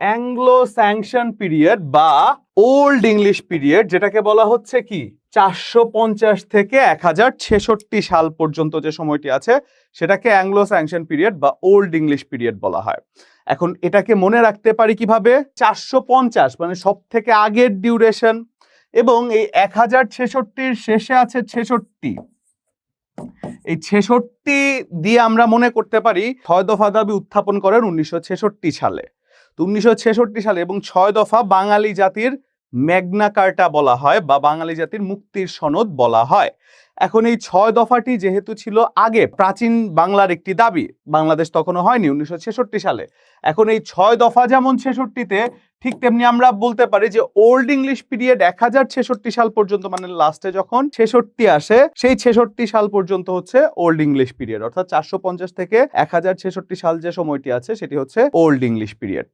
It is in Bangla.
অ্যাংলো স্যাংশন পিরিয়ড বা ওল্ড ইংলিশ পিরিয়ড যেটাকে বলা হচ্ছে কি? চারশো পঞ্চাশ থেকে এক হাজার ছেষট্টি সাল পর্যন্ত যে সময়টি আছে, সেটাকে অ্যাংলো স্যাংশন পিরিয়ড বা ওল্ড ইংলিশ পিরিয়ড বলা হয়। এখন এটাকে মনে রাখতে পারি কীভাবে? চারশো পঞ্চাশ মানে সব থেকে আগের ডিউরেশন এবং এই এক হাজার ছেষট্টির শেষে আছে ছেষট্টি। এই ছেষট্টি দিয়ে আমরা মনে করতে পারি, ছয় উত্থাপন করেন উনিশশো ছেষট্টি সালে। উনিশশো ছেষট্টি সালে এবং ছয় দফা বাঙালি জাতির ম্যাগনা কার্টা বলা হয় বা বাঙালি জাতির মুক্তির সনদ বলা হয়। এখন এই ছয় দফাটি যেহেতু ছিল আগে, প্রাচীন বাংলার একটি দাবি, বাংলাদেশ তখনও হয়নি উনিশশো ছেষট্টি সালে। এখন এই ছয় দফা যেমন ছেষট্টিতে, ঠিক তেমনি আমরা বলতে পারি যে ওল্ড ইংলিশ পিরিয়ড এক হাজার ছেষট্টি সাল পর্যন্ত মানে লাস্টে যখন ছেষট্টি আসে, সেই ছেষট্টি সাল পর্যন্ত হচ্ছে ওল্ড ইংলিশ পিরিয়ড অর্থাৎ চারশো পঞ্চাশ থেকে এক হাজার ছেষট্টি সাল যে সময়টি আছে, সেটি হচ্ছে ওল্ড ইংলিশ পিরিয়ড